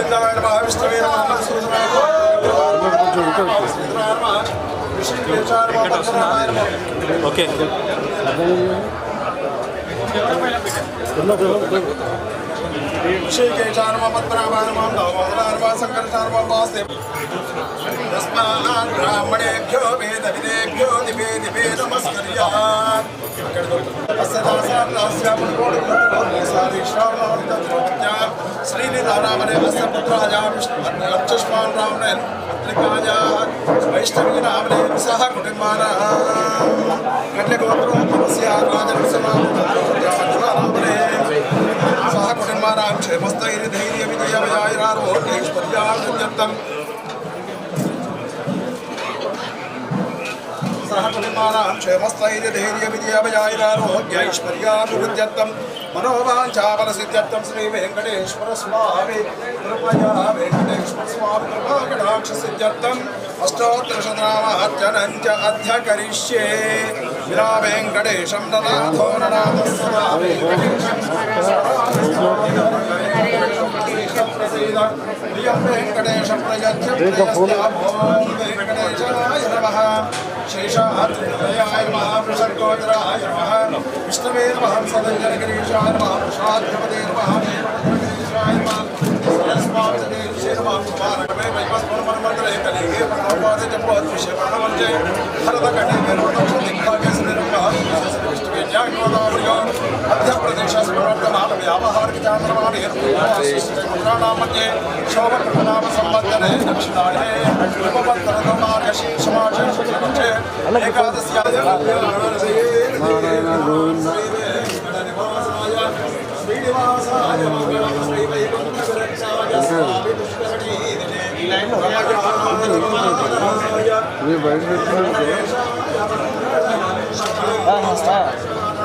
गोविन्दाय नमः विष्णवे नमः मधुसूदनाय नमः श्रीधराय नमः विष्णुवेचार नमः पद्मनाभाय नमः ओके श्रीकेचार नमः पद्मनाभाय नमः दामोदराय नमः शङ्कराचार्य नमः वासुदेव तस्मात् ब्राह्मणेभ्यो वेदविदेभ्यो दिवे दिवे नमस्कर्यात् तस्य दासान् नास्यामुनिकोटिकोटिकोटिसारीश्वरनाथ అస్య పుత్రాయ విష్ణుష్మాన్ రామనే పత్రికాయ వైష్ణవీ నామనే సహ కుటుంబాన కన్యగోత్రోత్పస్య రాజవంశమామనే సహ కుటుంబానాం క్షేమస్థైర్యధైర్య విజయ సహ కుటుంబానాం క్షేమస్థైర్యధైర్య విజయభయారోగ్యైశ్వర్యాభివృద్ధ్యర్థం మనోవాంఛాఫలసిద్ధ్యర్థం چاسی ویٹاشم اشوشت نام ویٹو محان شیشا مہانگوچر وشوین محمد محمد منڈل వ్యావహారిక చాంద్రమాణే పురాణాం మధ్యే శోభకృతనామ సంబద్ధనే దక్షిణాయనే ఉపపత్తరతో మార్గశీర్షమాశే శుక్లపక్షే ఏకాదశ్యాయ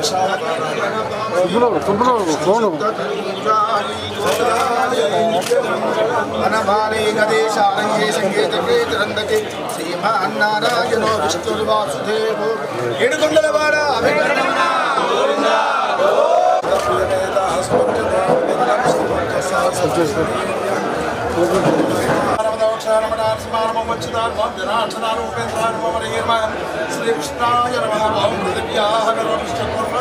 శ్రీనివాసాయ మంగళం శ్రీ వైకుంఠవిరక్షాయ స్వామి మీ బయట సుబ్బరావు ఫోను అనమానే గదేశాలయే సంగీతకే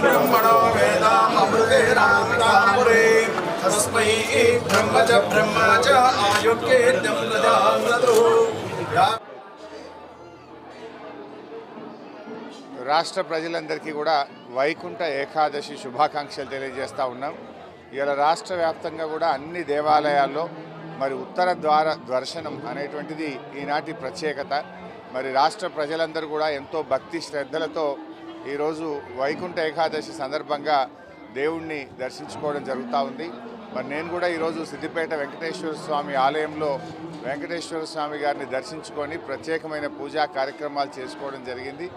ब्रह्मणो वेदामृते रामदामुरे तस्मै ब्रह्म च ब्रह्म च आयुक्ये दम्रदामृतु రాష్ట్ర ప్రజలందరికీ కూడా వైకుంఠ ఏకాదశి శుభాకాంక్షలు తెలియజేస్తూ ఉన్నాం. ఇలా రాష్ట్ర వ్యాప్తంగా కూడా అన్ని దేవాలయాల్లో మరి ఉత్తర ద్వార దర్శనం అనేటువంటిది ఈనాటి ప్రత్యేకత. మరి రాష్ట్ర ప్రజలందరూ కూడా ఎంతో భక్తి శ్రద్ధలతో ఈరోజు వైకుంఠ ఏకాదశి సందర్భంగా దేవుణ్ణి దర్శించుకోవడం జరుగుతూ ఉంది. మరి నేను కూడా ఈరోజు సిద్దిపేట వెంకటేశ్వర స్వామి ఆలయంలో వెంకటేశ్వర స్వామి గారిని దర్శించుకొని ప్రత్యేకమైన పూజా కార్యక్రమాలు చేసుకోవడం జరిగింది.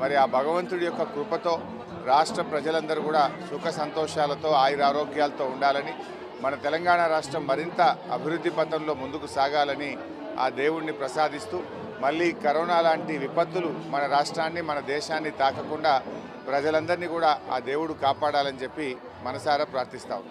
మరి ఆ భగవంతుడి యొక్క కృపతో రాష్ట్ర ప్రజలందరూ కూడా సుఖ సంతోషాలతో ఆయురారోగ్యాలతో ఉండాలని మన తెలంగాణ రాష్ట్రం మరింత అభివృద్ధి పథంలో ముందుకు సాగాలని ఆ దేవుణ్ణి ప్రసాదిస్తూ మళ్ళీ కరోనా లాంటి విపత్తులు మన రాష్ట్రాన్ని మన దేశాన్ని తాకకుండా ప్రజలందరినీ కూడా ఆ దేవుడు కాపాడాలని చెప్పి మనసారా ప్రార్థిస్తాం.